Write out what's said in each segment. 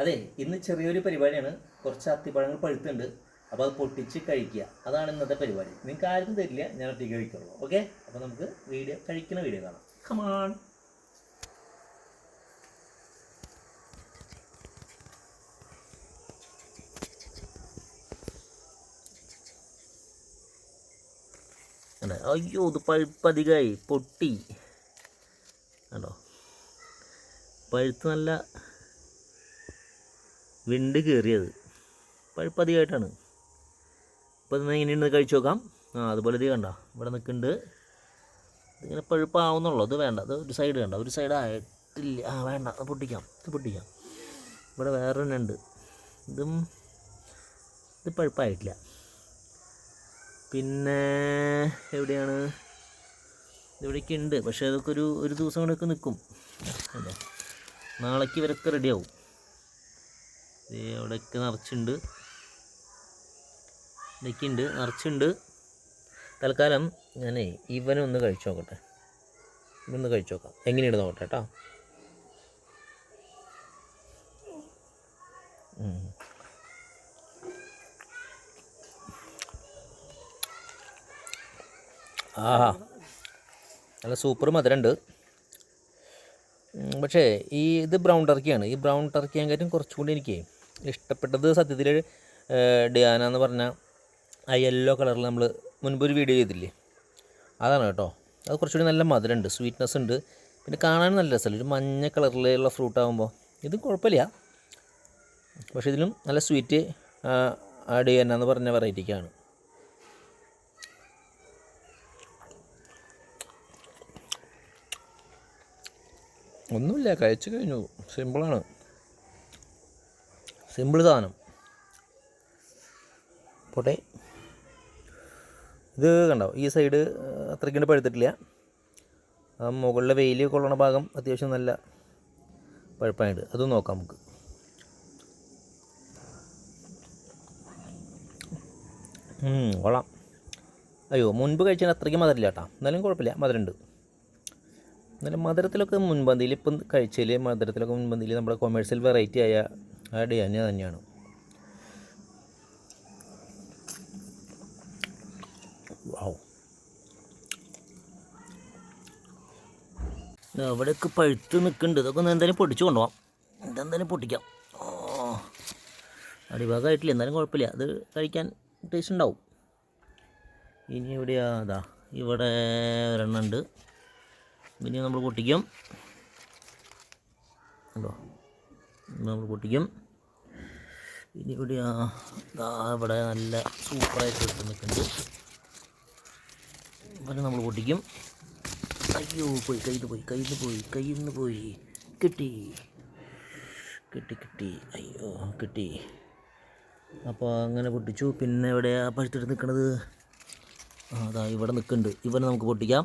അതെ ഇന്ന് ചെറിയൊരു പരിപാടിയാണ്. കുറച്ച് അത്തിപ്പഴങ്ങൾ പഴുത്തുണ്ട് അപ്പോൾ അത് പൊട്ടിച്ച് കഴിക്കുക. അതാണ് ഇന്നത്തെ പരിപാടി. നിങ്ങൾക്ക് ആർക്കും തരില്ല ഞാൻ ഒറ്റയ്ക്ക് കഴിക്കുള്ളൂ. ഓക്കെ അപ്പോൾ നമുക്ക് വീഡിയോ കഴിക്കുന്ന വീഡിയോ കാണാം. കമാൺ അയ്യോ ഇത് പഴുപ്പധികമായി പൊട്ടി. കണ്ടോ? പഴുത്ത് നല്ല വിണ്ട് കയറിയത്. പഴുപ്പധികമായിട്ടാണ് ഇപ്പോൾ ഇങ്ങനെ എങ്ങനെയുണ്ട് കഴിച്ചു നോക്കാം. ആ അതുപോലെ ഇത് കണ്ട? ഇവിടെ നിൽക്കുന്നുണ്ട്. ഇതിങ്ങനെ പഴുപ്പാവുന്നുള്ളൂ. അത് വേണ്ട. അത് ഒരു സൈഡ് കണ്ട? ഒരു സൈഡ് ആയിട്ടില്ല. ആ വേണ്ട. അത് പൊട്ടിക്കാം. ഇത് പൊട്ടിക്കാം. ഇവിടെ വേറെ തന്നെ ഉണ്ട്. ഇതും ഇത് പഴുപ്പായിട്ടില്ല. പിന്നെ എവിടെയാണ്? ഇവിടേക്ക് ഉണ്ട്. പക്ഷേ അതൊക്കെ ഒരു ഒരു ദിവസം കൊണ്ടൊക്കെ നിൽക്കും. അല്ലേ? നാളേക്ക് ഇവരൊക്കെ റെഡിയാവും ദേ അവിടെയൊക്കെ നിറച്ചുണ്ട്. ഇതൊക്കെ ഉണ്ട് നിറച്ചുണ്ട്. തൽക്കാലം ഇവനെ ഒന്ന് കഴിച്ചു നോക്കട്ടെ. ഇവനൊന്ന് കഴിച്ചു നോക്കാം. എങ്ങനെയുണ്ട് നോക്കട്ടെ കേട്ടോ. ആ നല്ല സൂപ്പർ മധുരമുണ്ട്. പക്ഷേ ഈ ഇത് ബ്രൗൺ ടർക്കിയാണ്. ഈ ബ്രൗൺ ടർക്കിയാൻ കാര്യം കുറച്ചുകൂടി എനിക്ക് ഇഷ്ടപ്പെട്ടത് സത്യത്തിൽ ഡിയാന എന്ന് പറഞ്ഞാൽ ആ യെല്ലോ കളറിൽ നമ്മൾ മുൻപ് ഒരു വീഡിയോ ചെയ്തില്ലേ? അതാണ് കേട്ടോ. അത് കുറച്ചുകൂടി നല്ല മധുരമുണ്ട് സ്വീറ്റ്നെസ് ഉണ്ട്. പിന്നെ കാണാൻ നല്ല രസമല്ല ഒരു മഞ്ഞ കളറിലുള്ള ഫ്രൂട്ട് ആകുമ്പോൾ ഇത് കുഴപ്പമില്ല. പക്ഷേ ഇതിലും നല്ല സ്വീറ്റ് ആഡ് ഡിയാന എന്ന് പറഞ്ഞ വെറൈറ്റിക്കാണ് ഒന്നുമില്ല കഴിച്ചു കഴിഞ്ഞു. സിമ്പിളാണ് സിമ്പിൾ സാധനം. പോട്ടെ. ഇത് കണ്ടോ ഈ സൈഡ് അത്രയ്ക്ക് പഴുത്തിട്ടില്ല. ആ മുകളിലെ വെയിൽ കൊള്ളണ ഭാഗം അത്യാവശ്യം നല്ല പഴുപ്പായിട്ട്. അതും നോക്കാം നമുക്ക്. കൊള്ളാം. അയ്യോ മുൻപ് കഴിച്ചതിന് അത്രയ്ക്ക് മധുരമില്ല കേട്ടോ. എന്നാലും കുഴപ്പമില്ല മധുരമുണ്ട്. എന്നാലും മധുരത്തിലൊക്കെ മുൻപന്തിയിൽ ഇപ്പം കഴിച്ചതിൽ മധുരത്തിലൊക്കെ മുൻപന്തിയിൽ നമ്മുടെ കൊമേഴ്സ്യൽ വെറൈറ്റി ആയ ആ അന്യ തന്നെയാണ്. എവിടെയൊക്കെ പഴുത്ത് നിൽക്കുന്നുണ്ട് ഇതൊക്കെ ഒന്ന് എന്തായാലും പൊട്ടിച്ചു കൊണ്ടുപോകാം ഇതെന്തായാലും പൊട്ടിക്കാം. ഓ അടിഭാഗമായിട്ടില്ല എന്നാലും കുഴപ്പമില്ല. അത് കഴിക്കാൻ ടേസ്റ്റ് ഉണ്ടാവും. ഇനി എവിടെയാ അതാ ഇവിടെ ഒരെണ്ണം ഉണ്ട്. ഇനി നമ്മൾ പൊട്ടിക്കും. കണ്ടോ നമ്മൾ പൊട്ടിക്കും. ഇനി ഇവിടെ ഇവിടെ നല്ല സൂപ്പറായിട്ട് എടുത്ത് നിൽക്കുന്നുണ്ട്. ഇവിടെ നമ്മൾ പൊട്ടിക്കും. അയ്യോ പോയി കയ്യിൽ പോയി കയ്യിൽ പോയി കയ്യിൽ നിന്ന് പോയി. കിട്ടി. കിട്ടി കിട്ടി. അയ്യോ കിട്ടി. അപ്പോൾ അങ്ങനെ പൊട്ടിച്ചു. പിന്നെ ഇവിടെ പഴുത്തെടുത്ത് നിൽക്കണത് ആ അതാ ഇവിടെ നിൽക്കുന്നുണ്ട്. ഇവനെ നമുക്ക് പൊട്ടിക്കാം.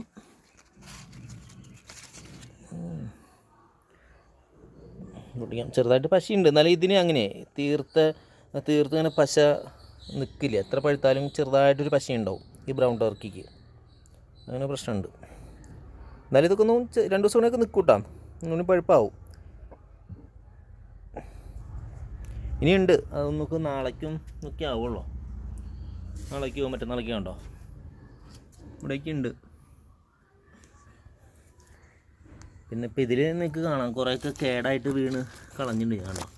പൊട്ടിക്കാം ചെറുതായിട്ട് പശയുണ്ട്. എന്നാലും ഇതിന് അങ്ങനെ തീർത്ത തീർത്ത് ഇങ്ങനെ പശ നിൽക്കില്ല എത്ര പഴുത്താലും ചെറുതായിട്ടൊരു പശ ഉണ്ടാവും ഈ ബ്രൗൺ ടർക്കിക്ക് അങ്ങനെ പ്രശ്നമുണ്ട്. എന്നാലും ഇതൊക്കെ ഒന്നും രണ്ട് ദിവസം കൂടെയൊക്കെ നിൽക്കൂട്ടാ ഒന്നും പഴുപ്പാവും. ഇനിയുണ്ട്. അത് നമുക്ക് നാളേക്കും ഒക്കെ ആവുള്ളൂ. നാളേക്കോ മറ്റന്നാളേക്കോ ഉണ്ടോ ഇവിടേക്ക് ഉണ്ട് പിന്നെ ഇപ്പം ഇതിൽ നിങ്ങൾക്ക് കാണാം. കുറേയൊക്കെ കേടായിട്ട് വീണ് കളഞ്ഞിട്ടുണ്ട് കാണാം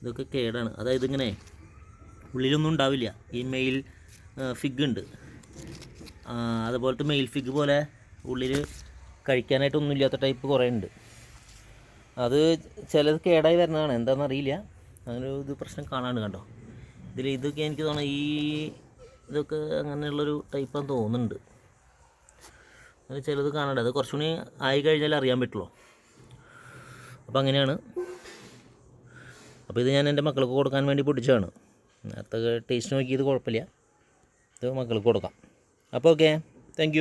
ഇതൊക്കെ കേടാണ്. അതായത് ഇങ്ങനെ ഉള്ളിലൊന്നും ഉണ്ടാവില്ല. ഈ മെയിൽ ഫിഗ് ഉണ്ട്. അതുപോലത്തെ മെയിൽ ഫിഗ് പോലെ ഉള്ളിൽ കഴിക്കാനായിട്ടൊന്നും ഇല്ലാത്ത ടൈപ്പ് കുറേ ഉണ്ട്. അത് ചിലത് കേടായി വരുന്നതാണ്. എന്താണെന്ന് അറിയില്ല. അങ്ങനെ ഒരു പ്രശ്നം കാണാണ്ട് കണ്ടോ? ഇതിൽ ഇതൊക്കെ എനിക്ക് തോന്നുന്നു ഈ ഇതൊക്കെ അങ്ങനെയുള്ളൊരു ടൈപ്പാന്ന് തോന്നുന്നുണ്ട്. അങ്ങനെ ചിലത് കാണണ്ട. അത് കുറച്ചുകൂടി ആയി കഴിഞ്ഞാൽ അറിയാൻ പറ്റുള്ളൂ. അപ്പോൾ അങ്ങനെയാണ്. അപ്പോൾ ഇത് ഞാൻ എന്റെ മക്കൾക്ക് കൊടുക്കാൻ വേണ്ടി പൊടിച്ചതാണ് നേരത്തെ ടേസ്റ്റ് നോക്കിയത് കുഴപ്പമില്ല. ഇത് മക്കൾക്ക് കൊടുക്കാം. അപ്പോൾ ഓക്കെ താങ്ക്